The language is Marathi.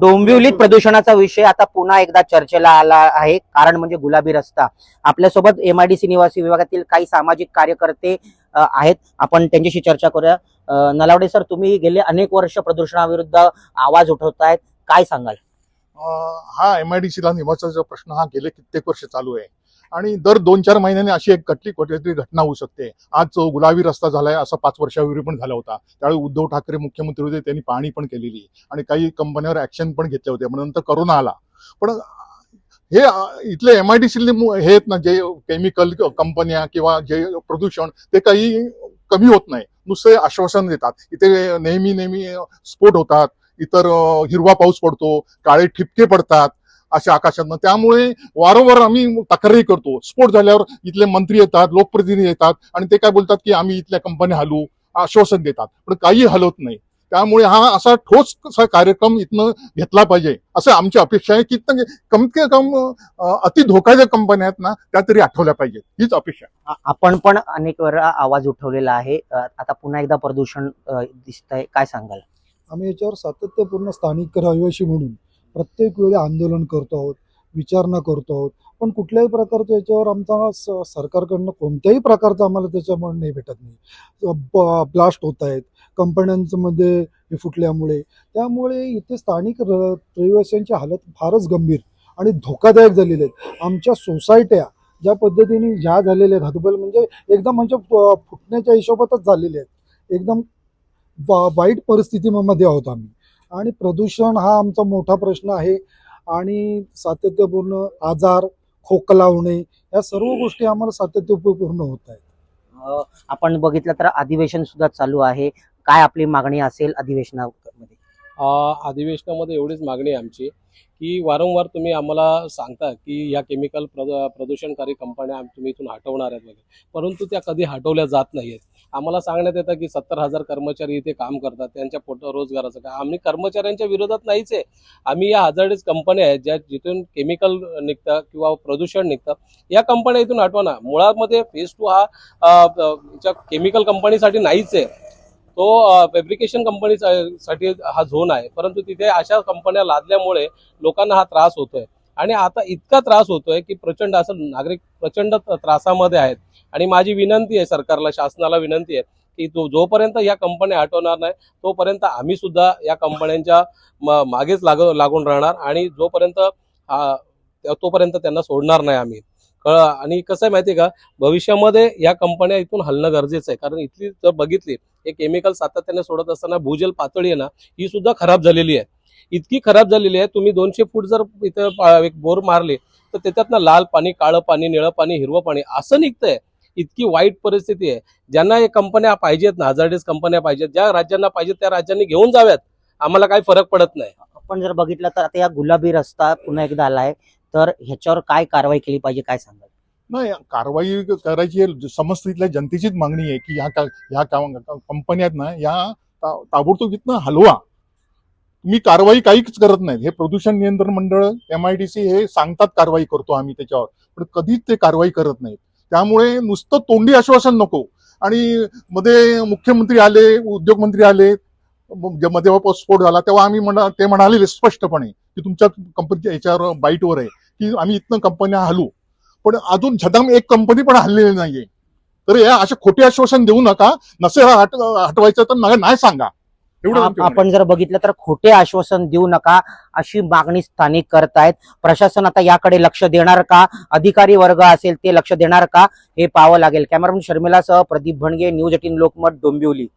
डोंबिवलीत प्रदूषणाचा विषय आता पुन्हा एकदा चर्चेला आला आहे. कारण म्हणजे गुलाबी रस्ता. आपल्यासोबत एमआयडीसी निवासी विभागातील काही सामाजिक कार्यकर्ते आहेत. आपण त्यांच्याशी चर्चा करूया. नलावडे सर तुम्ही गेले अनेक वर्ष प्रदूषणाविरुद्ध आवाज उठवतायत. काय सांगाल? हा एमआयडीसीला निवासाचा प्रश्न हा गेले कित्येक वर्ष चालू आहे. आणि दर दोन चार महिन्याने अशी एक कटली कुठली घटना होऊ शकते. आज जो गुलाबी रस्ता झालाय असा पाच वर्षापूर्वी पण झाला होता. त्यावेळी उद्धव ठाकरे मुख्यमंत्री होते त्यांनी पाहणी पण केलेली. आणि काही कंपन्यांवर ऍक्शन पण घेतले होते. म्हणून नंतर करोना आला. पण हे इथल्या एम आय डी एमआयडीसी हे आहेत ना जे केमिकल कंपन्या किंवा जे प्रदूषण ते काही कमी होत नाही. नुसते आश्वासन देतात. इथे नेहमी नेहमी स्फोट होतात. इतर हिरवा पाऊस पडतो. काळे ठिपके पडतात. अशा आकाशातनं त्यामुळे वारंवार आम्ही तक्रारी करतो. स्फोट झाल्यावर इथले मंत्री येतात लोकप्रतिनिधी येतात आणि ते काय बोलतात की आम्ही इथल्या कंपन्या हलवू आश्वासन देतात. पण काही हलवत नाही. त्यामुळे हा असा ठोस असा कार्यक्रम इथनं घेतला पाहिजे. असं आमची अपेक्षा आहे की कमीत के कम अति धोकाच्या कंपन्या आहेत ना त्या तरी आठवल्या पाहिजेत. हीच अपेक्षा आपण पण अनेक वेळा आवाज उठवलेला आहे. आता पुन्हा एकदा प्रदूषण दिसत आहे काय सांगाल? आम्ही याच्यावर सातत्यपूर्ण स्थानिक रहिवासी म्हणून प्रत्येक वेळी आंदोलन करतो आहोत विचारणा करतो आहोत. पण कुठल्याही प्रकारचं याच्यावर आमचा स- सरकारकडनं कोणत्याही प्रकारचं आम्हाला त्याच्यामुळे नाही भेटत नाही. ब्लास्ट होत आहेत. कंपन्यांमध्ये हे फुटल्यामुळे. त्यामुळे इथे स्थानिक र- रहिवाशांची हालत फारच गंभीर आणि धोकादायक झालेले आहेत. आमच्या सोसायट्या ज्या पद्धतीने ज्या झालेल्या आहेत हतबल म्हणजे एकदम म्हणजे फ- फुटण्याच्या हिशोबातच झालेल्या आहेत. एकदम वा- वाईट परिस्थितीमध्ये आहोत आम्ही. आणि प्रदूषण हा आमचा मोठा प्रश्न आहे. आणि सातत्यपूर्ण आजार खोकला होणे या सर्व गोष्टी आम्हाला सातत्यपूर्ण होत आहेत. आपण बघितलं तर अधिवेशन सुद्धा चालू आहे. काय आपली मागणी असेल अधिवेशनामध्ये? अ, अधिवेशनामध्ये एवढीच मागणी आहे आमची. की वारंवार तुम्ही आम्हाला सांगता की या केमिकल प्रद प्रदूषणकारी कंपन्या तुम्ही इथून हटवणार आहेत वगैरे. परंतु त्या कधी हटवल्या जात नाही आहेत आम्हाला सांगण्यात येतं की सत्तर हजार कर्मचारी इथे काम करतात त्यांच्या पोट रोजगाराचं काय आम्ही कर्मचाऱ्यांच्या विरोधात नाहीच आहे. आम्ही या हजार्डस कंपन्या आहेत ज्या जिथून केमिकल निघतं किंवा प्रदूषण निघतं या कंपन्या इथून हटवा ना. मुळामध्ये फेज टू हा केमिकल कंपनीसाठी नाहीच आहे. तो फॅब्रिकेशन कंपनी साठी हा झोन आहे. परंतु तिथे अशा कंपन्या लादल्यामुळे लोकांना हा त्रास होतोय. आणि आता इतका त्रास होतोय की प्रचंड असं नागरिक प्रचंड त्रासामध्ये आहेत. आणि माझी विनंती आहे सरकारला शासनाला विनंती आहे की तो जोपर्यंत या कंपन्या हटवणार नाही तोपर्यंत आम्ही सुद्धा या कंपन्यांच्या म- मागेच लाग लागून राहणार. आणि जोपर्यंत तोपर्यंत त्यांना सोडणार नाही आम्ही. कळ आणि कसं आहे माहिती आहे का? भविष्यामध्ये या कंपन्या इथून हलणं गरजेचं आहे. कारण इथली जर बघितली हे केमिकल सातत्याने सोडत असताना भूजल पातळी आहे ना ही सुद्धा खराब झालेली आहे. इतकी खराब झालेली आहे तुम्ही दोनशे फूट जर इथं एक बोर मारले तर त्याच्यात ना लाल पाणी काळं पाणी निळं पाणी हिरवं पाणी असं निघतंय. इतकी वाईट परिस्थिती आहे. ज्यांना या कंपन्या पाहिजेत ना हजार्डेस कंपन्या पाहिजेत ज्या राज्यांना पाहिजेत त्या राज्यांनी घेऊन जाव्यात. आम्हाला काही फरक पडत नाही. आपण जर बघितलं तर आता या गुलाबी रस्ता पुन्हा एकदा आलाय. तर ह्याच्यावर काय कारवाई केली पाहिजे काय सांगाल? नाही कारवाई करायची आहे. समस्त इथल्या जनतेचीच मागणी आहे की ह्या का- ह्या का- कंपन्या ना या ताबडतोब इथनं हलवा. तुम्ही कारवाई काहीच करत नाहीत हे प्रदूषण नियंत्रण मंडळ एम आय डी सी हे सांगतात कारवाई करतो आम्ही त्याच्यावर. पण कधीच ते कारवाई करत नाहीत. त्यामुळे नुसतं तोंडी आश्वासन नको. आणि मध्ये मुख्यमंत्री आले उद्योगमंत्री आले जे मध्ये जेव्हा स्फोट झाला तेव्हा आम्ही म्हणा ते म्हणाले स्पष्टपणे की तुमच्या कंपनीच्या याच्यावर बाईटवर आहे की आम्ही इथनं कंपन्या हलू पण अजून झदाम एक कंपनी पण हल्लेली नाहीये. तर या असे खोटे आश्वासन देऊ नका. हट हटवायचं तर नका- नाही सांगा. एवढं. आपण जर बघितलं तर खोटे आश्वासन देऊ नका अशी मागणी स्थानिक करतायत. प्रशासन आता याकडे लक्ष देणार का? अधिकारी वर्ग असेल ते लक्ष देणार का? हे पाहावं लागेल. कॅमेरामन शर्मिलासह प्रदीप भणगे न्यूज एटीन लोकमत डोंबिवली.